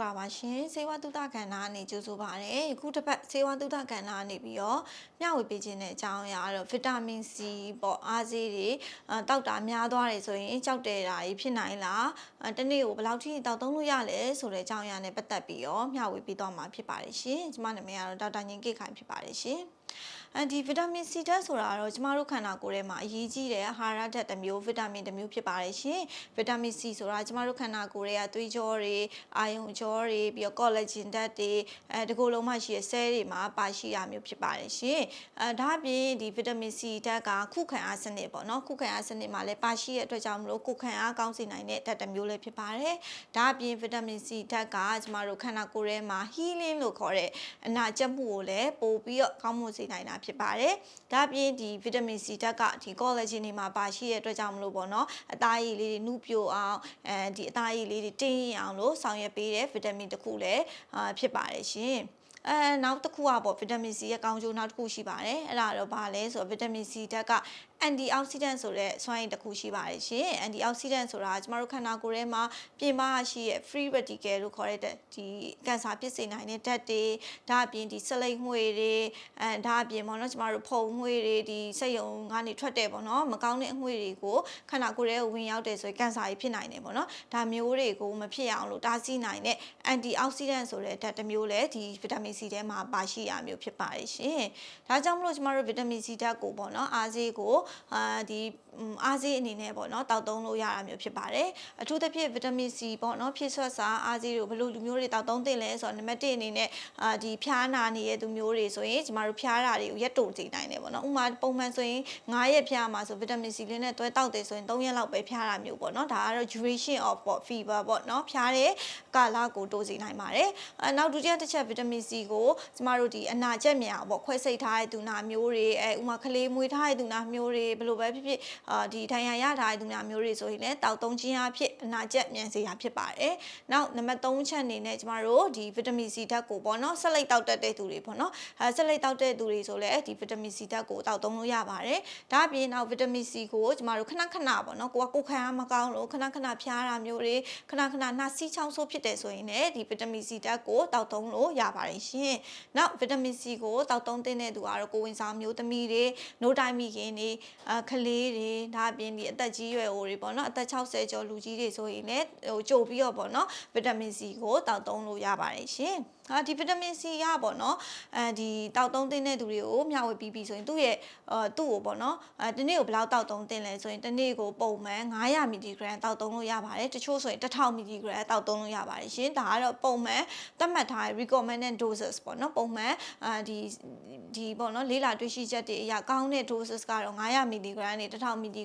္ဂလာပါရှင်စေဝသုတကဏ္ဍအနေကြိုဆိုပါရစေအခုတစ်ပတ်စေဝသုတကဏ္ဍအနေပြီးတော့မျှဝေပေးခြင်းတဲ့အကြောင်းအရာကတော့ဗီတာမင် C ပေါ့အားဆေးတွေအဲတောက်တာများသွားတယ်ဆိုရင်ကြောက်တယ်တာကြီးဖြစ်နိုင်လားအဲတစ်နေ့ကိုဘယ်လောက်ထိတောက်သုံးလို့ရလဲဆိုတဲ့အကြောင်းအရာနဲ့ပတ်သက်ပြီးတော့မျှဝေပေးသွားမှာဖြစ်ပါတယ်ရှင်ကျွန်မနာမည်ကတော့ဒေါက်တာညင်ကိတ်ခိုင်ဖြစ်ပါတယ်ရှင်အဲဒီဗီတာမင် C ဓာတ်ဆိုတာကတော့ကျမတို့ခန္ဓာကိုယ်ထဲမှာအရေးကြီးတဲ့အာဟာရဓာတ်တစ်မျိုးဗီတာမင်တစ်မျိုးဖြစ်ပါတယ်ရှင်ဗီတာမင် C ဆိုတာကျမတို့ခန္ဓာကိုယ်ထဲကသွေးကြောတွေအာယုံကြောတွေပြီးတော့ collagen ဓာတ်တွေအဲဒီကိုယ်လုံးမှရှိတဲ့ cell တွေမှာပါရှိရမျိုးဖြစ်ပါတယ်ရှင်အဲဒါအပြင်ဒီဗီတာမင် C ဓာတ်ကခုခံအားစနစ်ပေါ့နော်ခုခံအားစနစ်မှာလည်းပါရှိတဲ့အတွက်ကြောင့်မလို့ခုခံအားကောင်းစေနိုင်တဲ့ဓာတ်တစ်မျိုးလည်းဖြစ်ပါတယ်ဒါအပြင်ဗီတာမင် C ဓာတ်ကကျမတို့ခန္ဓာကိုယ်ထဲမှာ healing လို့ခေါ်တဲ့အနာကျက်မှုကိုလည်းပို့ပြီးတော့ကောင်းမွန်စေနိုင်တာဖြစ်ပါတယ်။ဒါအပြင်ဒီဗီတာမင် C ဓာတ်ကဒီ collagen တွေမှာပါရှိတဲ့အတွက်ကြောင့်မလို့ပေါ့နော်အသားရည်လေးတွေနုပြိုအောင်အဲဒီအသားရည်လေးတွေတင်းရင်အောင်လို့ဆောင်ရွက်ပေးတဲ့ဗီတာမင်တစ်ခုလည်းအာဖြစ်ပါတယ်ရှင်။အဲနောက်တစ်ခုကပေါ့ဗီတာမင် C ရဲ့ကောင်းကျိုးနောက်တစ်ခုရှိပါတယ်အဲ့ဒါတော့ဘာလဲဆိုတော့ဗီတာမင် C ဓာတ်က antioxidant ဆိုတဲ့စွမ်းရည်တစ်ခုရှိပါတယ်ရှင် antioxidant ဆိုတာကျမတို့ခန္ဓာကိုယ်ထဲမှာပြင်ပရှိရဲ့ free radical လို့ခေါ်တဲ့ဒီကင်ဆာဖြစ်စေနိုင်တဲ့ဓာတ်တွေဒါအပြင်ဒီဆလိပ်ငွေတွေအဲဒါအပြင်ပေါ့နော်ကျမတို့ဖုံငွေတွေဒီစက်ယုံကနေထွက်တယ်ပေါ့နော်မကောင်းတဲ့အငွေတွေကိုခန္ဓာကိုယ်ထဲကိုဝင်ရောက်တယ်ဆိုရင်ကင်ဆာကြီးဖြစ်နိုင်တယ်ပေါ့နော်ဒါမျိုးတွေကိုမဖြစ်အောင်လို့တားဆီးနိုင်တဲ့ antioxidant ဆိုတဲ့ဓာတ်တစ်မျိုးလည်းဒီ vitamin C ထဲမှာပါရှိရမျိုးဖြစ်ပါတယ်ရှင်ဒါကြောင့်မလို့ကျမတို့ vitamin C ဓာတ်ကိုပေါ့နော်အားစေးကိုအာဒီအားစေးအနေနဲ့ပေါ့နော်တောက်သုံးလို့ရတာမျိုးဖြစ်ပါတယ်အထူးသဖြင့် vitamin C ပေါ့နော်ဖြည့်ဆွတ်စာအားစေးတွေကိုဘယ်လိုလူမျိုးတွေတောက်သုံးသင့်လဲဆိုတော့နံပါတ်1အနေနဲ့အာဒီဖျားနာနေတဲ့သူမျိုးတွေဆိုရင်ကျမတို့ဖျားတာတွေကိုရက်တိုစေနိုင်တယ်ပေါ့နော်ဥပမာပုံမှန်ဆိုရင်9ရက်ဖျားမှာဆို vitamin C လေးနဲ့တွဲတောက်တယ်ဆိုရင်3ရက်လောက်ပဲဖျားတာမျိုးပေါ့နော်ဒါကတော့ duration of ပေါ့ fever ပေါ့နော်ဖျားတဲ့ကာလကိုတိုးစေနိုင်ပါတယ်အဲနောက်ဒုတိယတစ်ချက် vitamin C ကိုကျမတို့ဒီအနာကျက်မြန်ပေါ့ခွဲစိတ်ထားတဲ့သူနာမျိုးတွေအဲဥပမာကလေးမွေးထားတဲ့သူနာမျိုးတွေဘယ်လိုပဲဖြစ်ဖြစ်အာဒီဒဏ်ရာရထားတဲ့သူနာမျိုးတွေဆိုရင်လည်းတောက်သုံးခြင်းအဖြစ်အနာကျက်မြန်စေတာဖြစ်ပါတယ်နောက်နံပါတ်3ချက်အနေနဲ့ကျမတို့ဒီ vitamin C ဓာတ်ကိုပေါ့နော်ဆက်လက်တောက်တတ်တဲ့သူတွေပေါ့နော်အဲဆက်လက်တောက်တဲ့သူတွေဆိုလည်းဒီ vitamin C ဓာတ်ကိုတောက်သုံးလို့ရပါတယ်ဒါအပြင်နောက် vitamin C ကိုကျမတို့ခဏခဏပေါ့နော်ကိုကကိုခံအားမကောင်းလို့ခဏခဏဖျားတာမျိုးတွေခဏခဏနှာစီးချောင်းဆိုးဖြစ်တယ်ဆိုရင်လည်းဒီ vitamin C ဓာတ်ကိုတောက်သုံးလို့ရပါတယ်ရှင်နောက် vitamin C ကိုတောက်သုံးတဲ့သူကတော့ကိုဝင်ဆောင်မျိုးသမီးတွေနိုးတိုင်းမိခင်တွေအခလေးတွေဒါအပြင်ဒီအသက်ကြီးရွယ်အိုတွေပေါ့နော်အသက်60ကျော်လူကြီးတွေဆိုရင်လည်းဟိုကြိုပြီးတော့ပေါ့နော် vitamin C ကိုတောက်သုံးလို့ရပါတယ်ရှင်ဟာဒီဗီတာမင် C ရပေါ့နော်အဲဒီတောက်သုံးသင့်တဲ့သူတွေကိုမျှဝေပြီးပြီဆိုရင်သူ့ရဲ့အာသူ့ကိုပေါ့နော်အဲတနေ့ကိုဘယ်လောက်တောက်သုံးသင့်လဲဆိုရင်တနေ့ကိုပုံမှန်900 mg တောက်သုံးလို့ရပါတယ်တချို့ဆိုရင်1000 mg တောက်သုံးလို့ရပါတယ်ရှင်ဒါကတော့ပုံမှန်သတ်မှတ်ထားတဲ့ recommended doses ပေါ့နော်ပုံမှန်အာဒီဒီပေါ့နော်လေးလာတွေ့ရှိချက်တွေအရာကောင်းတဲ့ doses ကတော့900 mg နဲ့1000 mg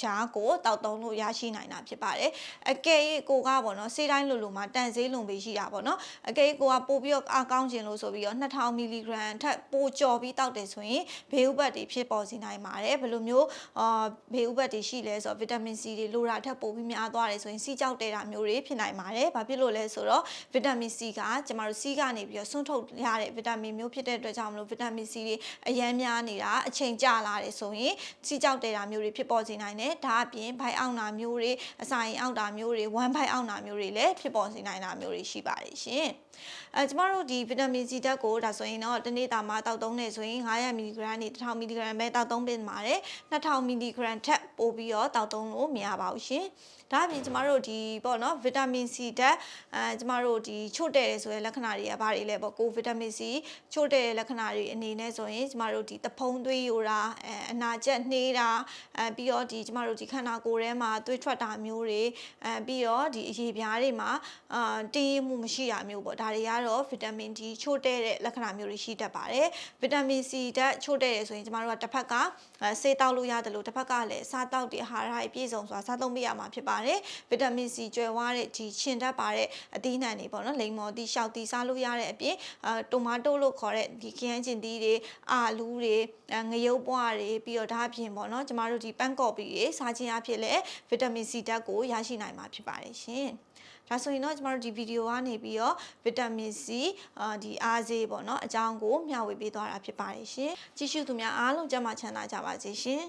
ဂျားကိုတောက်သုံးလို့ရရှိနိုင်တာဖြစ်ပါတယ်အကယ်၍ကိုကပေါ့နော်စေးတိုင်းလိုလိုမှာတန်ဆေးလုံပေးရှိတာပေါ့နော်အကယ်၍ကိုကပို့ပြီးတော့အကောင်းခြင်းလို့ဆိုပြီးတော့2000မီလီဂရမ်ထက်ပိုကျော်ပြီးတောက်တယ်ဆိုရင်ဘေးဥပတ်တွေဖြစ်ပေါ်စေနိုင်ပါတယ်ဘယ်လိုမျိုးအာဘေးဥပတ်တွေရှိလဲဆိုတော့ဗီတာမင် C တွေလိုတာထက်ပိုပြီးများသွားတယ်ဆိုရင်စီးကြောက်တဲ့တာမျိုးတွေဖြစ်နိုင်ပါတယ်ဘာဖြစ်လို့လဲဆိုတော့ဗီတာမင် C ကကျမတို့စီးကနေပြီးတော့ဆွန့်ထုတ်ရတဲ့ဗီတာမင်မျိုးဖြစ်တဲ့အတွက်ကြောင့်မလို့ဗီတာမင် C တွေအရန်များနေတာအချိန်ကြာလာတယ်ဆိုရင်စီးကြောက်တဲ့တာမျိုးတွေဖြစ်ပေါ်စေနိုင်တယ်ဒါအပြင်ဘိုက်အောင်တာမျိုးတွေအစာရင်အောင်တာမျိုးတွေဝမ်းဘိုက်အောင်တာမျိုးတွေလည်းဖြစ်ပေါ်စေနိုင်တာမျိုးတွေရှိပါတယ်ရှင်အဲကျမတို့ဒီဗီတာမင် C ဓာတ်ကိုဒါဆိုရင်တော့တနေ့တာမှာတောက်သုံးနေဆိုရင်900 mg နေ1000 mg ပဲတောက်သုံးပေးပါတယ်2000 mg ထက်ပိုပြီးတော့တောက်သုံးလို့မရပါဘူးရှင်ဒါအပြင်ကျမတို့ဒီပေါ့နော်ဗီတာမင် C ဓာတ်အဲကျမတို့ဒီချို့တဲ့တယ်ဆိုတဲ့လက္ခဏာတွေကဘာတွေလဲပေါ့ကိုဗီတာမင် C ချို့တဲ့တဲ့လက္ခဏာတွေအနေနဲ့ဆိုရင်ကျမတို့ဒီတဖုံးသွေးယိုတာအဲအနာကျက်နှေးတာအဲပြီးတော့ဒီကျမတို့ဒီခန္ဓာကိုယ်ထဲမှာသွေးထွက်တာမျိုးတွေအဲပြီးတော့ဒီအရေပြားတွေမှာအာတင်းမှုမရှိတာမျိုးပေါ့ဒါတွေကတော့ဗီတာမင် D ချို့တဲ့တဲ့လက္ခဏာမျိုးတွေရှိတတ်ပါတယ်ဗီတာမင် C ဓာတ်ချို့တဲ့တယ်ဆိုရင်ကျမတို့ကတစ်ဖက်ကဆေးတောက်လို့ရတယ်လို့တစ်ဖက်ကလည်းစားတောက်တဲ့အာဟာရပြည့်စုံစွာစားသုံးပေးရမှာဖြစ်ပါတယ်ဗီတာမင် C ကျွယ်ဝတဲ့ဒီရှင်တတ်ပါတဲ့အသီးနှံတွေပေါ့နော်လိမ္မော်သီးရှောက်သီးစားလို့ရတဲ့အပြင်အာတိုမာတိုလို့ခေါ်တဲ့ဒီခရမ်းကျင်သီးတွေအာလူးတွေငရုတ်ပွားတွေပြီးတော့ဒါအပြင်ပေါ့နော်ကျမတို့ဒီပန်းကော်ပီတွေစားခြင်းအဖြစ်လည်းဗီတာမင် C ဓာတ်ကိုရရှိနိုင်မှာဖြစ်ပါတယ်ရှင်ဒါဆိုရင်တော့ကျမတို့ဒီဗီဒီယိုကနေပြီးတော့ဗီတာမင် C အာဒီအားစေးပေါ့နော်အကြောင်းကိုမျှဝေပေးသွားတာဖြစ်ပါတယ်ရှင်ကြည့်ရှုသူများအားလုံးကျန်းမာချမ်းသာကြပါစေရှင်